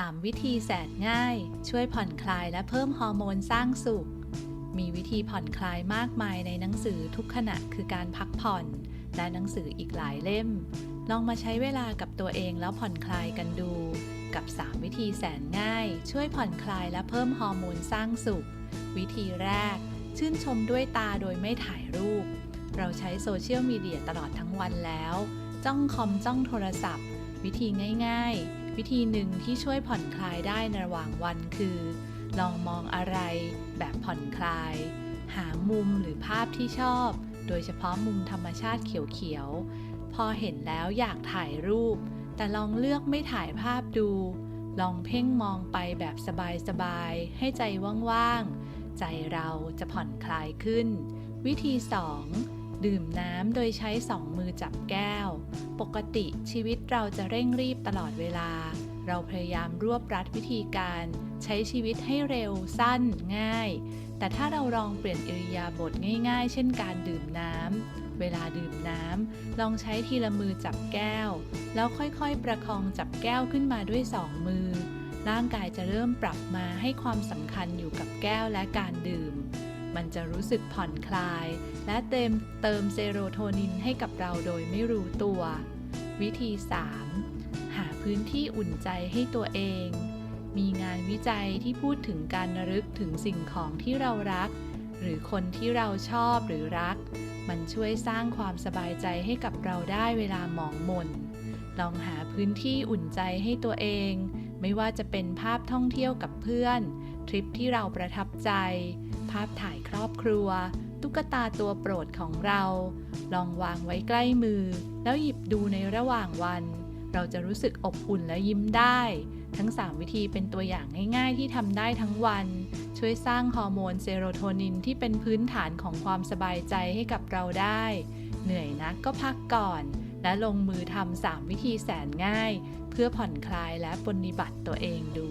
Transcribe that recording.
3 วิธีแสนง่าย ช่วยผ่อนคลายและเพิ่มฮอร์โมนสร้างสุข มีวิธีผ่อนคลายมากมายในหนังสือทุกขณะคือการพักผ่อน และหนังสืออีกหลายเล่ม ลองมาใช้เวลากับตัวเองแล้วผ่อนคลายกันดู กับ 3 วิธีแสนง่าย ช่วยผ่อนคลายและเพิ่มฮอร์โมนสร้างสุข วิธีแรก ชื่นชมด้วยตาโดยไม่ถ่ายรูป เราใช้โซเชียลมีเดียตลอดทั้งวันแล้ว จ้องคอมจ้องโทรศัพท์ วิธีง่าย ๆ วิธีหนึ่งที่ช่วยผ่อนคลายได้ในระหว่างวันคือ ลองมองอะไรแบบผ่อนคลาย หามุมหรือภาพที่ชอบ โดยเฉพาะมุมธรรมชาติเขียวๆ พอเห็นแล้วอยากถ่ายรูป แต่ลองเลือกไม่ถ่ายภาพดู ลองเพ่งมองไปแบบสบายๆ ให้ใจว่างๆ ใจเราจะผ่อนคลายขึ้น วิธี 2 ดื่มน้ำโดยใช้สองมือจับแก้ว ปกติชีวิตเราจะเร่งรีบตลอดเวลา เราพยายามรวบรัดวิธีการ ใช้ชีวิตให้เร็วสั้นง่าย แต่ถ้าเราลองเปลี่ยนอิริยาบถง่ายๆ เช่นการดื่มน้ำเวลาดื่มน้ำลองใช้ทีละมือจับแก้ว แล้วค่อยๆ ประคองจับแก้วขึ้นมาด้วยสองมือ ร่างกายจะเริ่มปรับมาให้ความสำคัญอยู่กับแก้วและการดื่ม มันจะรู้สึกผ่อนคลาย และเติมเติมเซโรโทนินให้กับเราโดยไม่รู้ตัว วิธี 3. หาพื้นที่อุ่นใจให้ตัวเอง มีงานวิจัยที่พูดถึงการรึกถึงสิ่งของที่เรารัก หรือคนที่เราชอบหรือรัก มันช่วยสร้างความสบายใจให้กับเราได้เวลาหมองมนลองหาพื้นที่อุ่นใจให้ตัวเอง ไม่ว่าจะเป็นภาพท่องเที่ยวกับเพื่อน ทริปที่เราประทับใจ ภาพถ่ายครอบครัว ตุ๊กตาตัวโปรดของเรา ลองวางไว้ใกล้มือ แล้วหยิบดูในระหว่างวัน เราจะรู้สึกอบอุ่นและยิ้มได้ ทั้ง 3 วิธีเป็นตัวอย่างง่าย ๆ ที่ทำได้ทั้งวัน ช่วยสร้างฮอร์โมนเซโรโทนินที่เป็นพื้นฐานของความสบายใจให้กับเราได้ เหนื่อยนักก็พักก่อน และลงมือทำ3วิธีแสนง่าย เพื่อผ่อนคลายและปฏิบัติตัวเองดู